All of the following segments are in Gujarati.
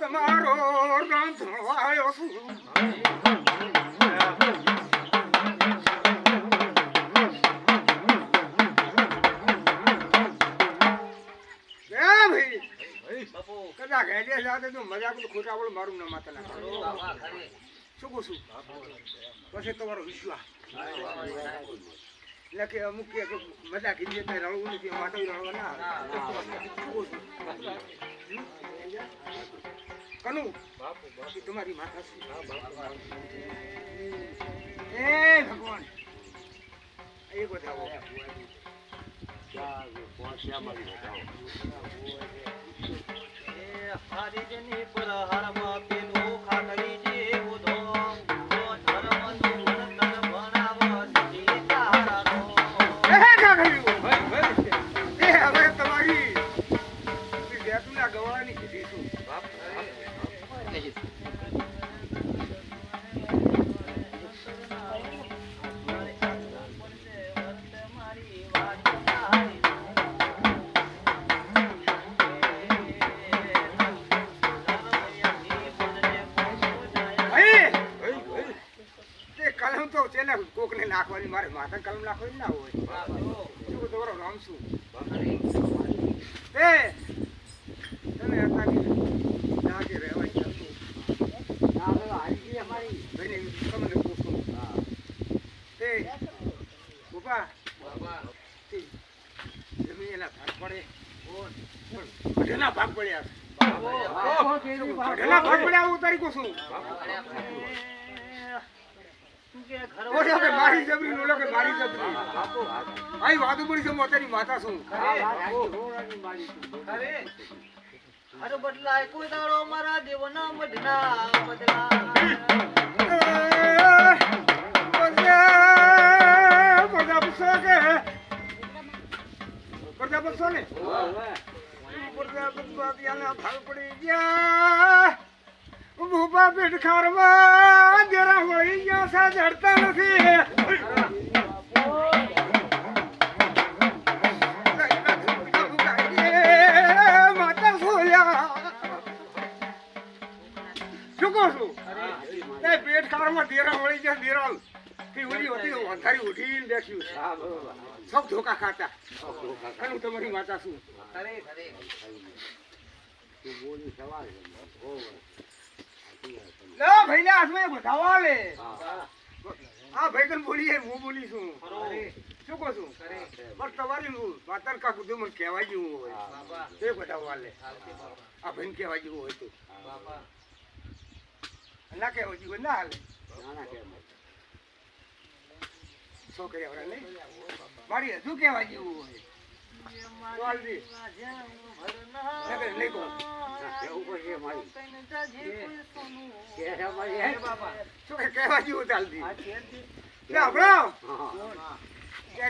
તમારો રાંધવાયો છું. ભાઈ, કદાચ હેડિયા સાથે મજાક તો મારું ના માતા શું કહું છું? પછી તમારો વિશ્વાસ. એટલે કે અમુક કે મજા કીધી તો રળવું નથી માટે રળવા ના? કનુ? એ તમારી માતા છે એ ભગવાન. એ બતાવો હરિજની પર હરમ પેલું કલમ કોક ને નાખવાની મારે માથા કલમ નાખવાની ના હોય. શું તમારો નામ શું? તે તમે અત્યારે કે રહેવા ચાલતું ભાઈને તમને પૂછું. તે તે જમીન એના ભાગ પડે. ભાગ પડ્યા. અઢેના ભાગ પડ્યા હું તારી કહું છું કે મારી જબરી કે મારી જબરી આઈ વાતું પડી છે મોતાની માતા શું? અરે બદલાય કોઈ દાડો મારા દેવના મઢના બદલાય. ભૂપા પેટ ખારમાં જરા વળી ગયા સા જડતા નથી. માતા સોયા. શું કહું છું? એ પેટ ખારમાં દેરા વળી ગયા દેરા થી ઓલી હતી, અંધારી ઉઠીને બેઠ્યું સૌ ધોકા ખાતા. હું તમારી માતા શું? ના વાલે આ ભાઈ કન બોલીએ, હું બોલી શું કહું છું? પણ તમારી માતા કા કુદું મને કહેવાય હોય. તે બતાવવા લે આ ભાઈ કહેવાય જેવું હોય તો. ના કહેવાય જેવું ના હાલે છોકરી નહીં? મારી હજુ કહેવાય જેવું હોય.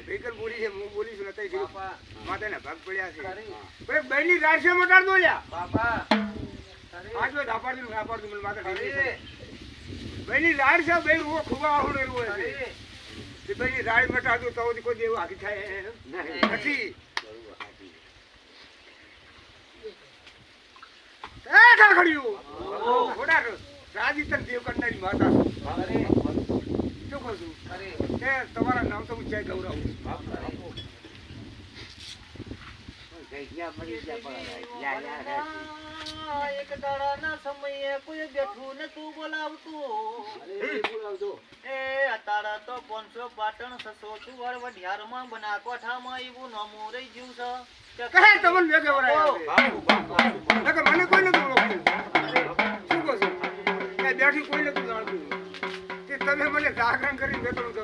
ભેગર બોલી છે હું બોલી છું બેની મટાડ દો મને માતા બેની રાડ છે બે રૂવો ખુબા આવું બેની રાડ મટાડ તો કોઈ દેવું આખી થાય નથી. એ કાકડિયું થોડા રાજીતન દેવ કરનારી માતા. શું કહું છું? કે તમારા નામ તો હું જય ગૌરવ એક દાડાના સમયે કોઈ બેઠું ને તું બોલાવતું. એ અતારા તો પાંચસો પાટણ છસો બના કોઠામાં એવું નમો રહી ગયું છે. તમને Закрыть,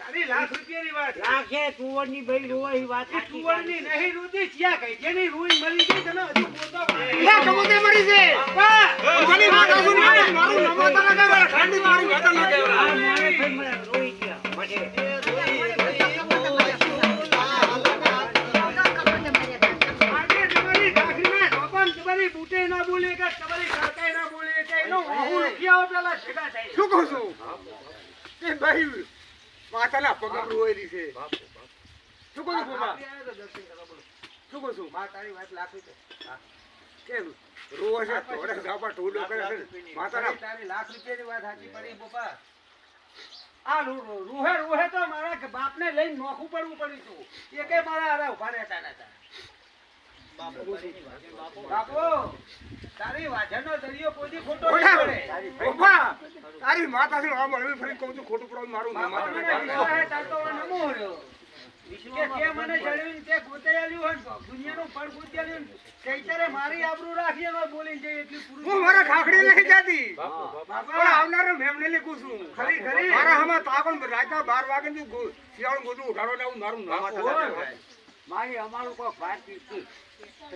તારી લાખ રૂપિયાની વાત લાખે કુંવરની ભાઈ રોવા વાત કુંવરની નહીં રૂતી ચિયા કઈ જેની રૂઈ મરી ગઈ તને હજુ પોતો લે કબૂતર મરી છે બાપા મને વાત આસુ નહીં મારું નમો તને કહેવાય ઠંડી મારી વાત ન કહેવાય મારે ભાઈ મને રોઈ ગયા મને બૂટે ના બોલે કે તમારી કાકાએ ના બોલે કે એનો વાહુ રૂપિયાઓ પેલા ભેગા થાય શું કહું છું કે ભાઈ માતાના પગમ રોયેલી છે. શું કહું છું શું કહું છું? તારી વાત લાખી રોવે છે થોડે ઝાપા ઢોલો કરે છે. માતાના તારી લાખ રૂપિયાની વાત સાચી પડી બોપા આ રૂ- રૂ- રૂહે રૂહે તો મારા બાપને લઈને નોખું પડવું પડ્યું હતું એ મારા હારે ઊભા રહેતા નતા. બાપુ! તારી વાજનો દરિયો કોઈ ખોટો નહીં પડે. ઊભા! તારી માતા થી આમ હળવી ફરી કહું છું ખોટું પડવાનું મારું નામ. કે મને જળવીને તે હોય દુનિયાનું ફળ ચૈતરે મારી આબરૂ રાખી બોલી જાય એટલી પૂરું હું મારા ખાખડી નહીં જાતી. પણ આવનારો મેમને લીખું છું. ખરી, ખરી. મારા હમણાં તાગણ રાતના બાર વાગે થી શિયાળું ગોતું ઉઠાડો ને મારું નામ. મારી અમારું કોઈ વાત નથી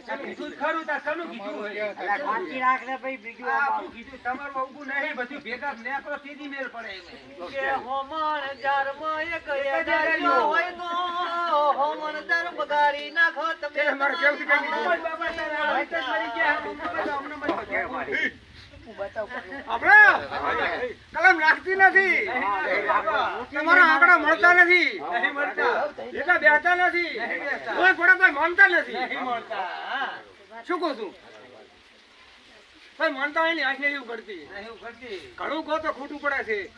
ચાલો, ખરું, તાર શાનું કીધું હોય? અલા રાખ ને ભાઈ બીજું અમારું. કીધું, તમારું નહીં, બધું ભેગા નેકળો, તેદી મેળ પડે. કે હોમણ જારમાં એક હોય તો હોમણ દર બગાડી નાખો તમે મારે કેમ બાબા તારા મરી ગયા, ગયા. આપણે? કલમ નથી. માનતા નથી. શું કહું છું? માનતા હોય ને આંખ. ઘણું કહો તો ખોટું પડે છે.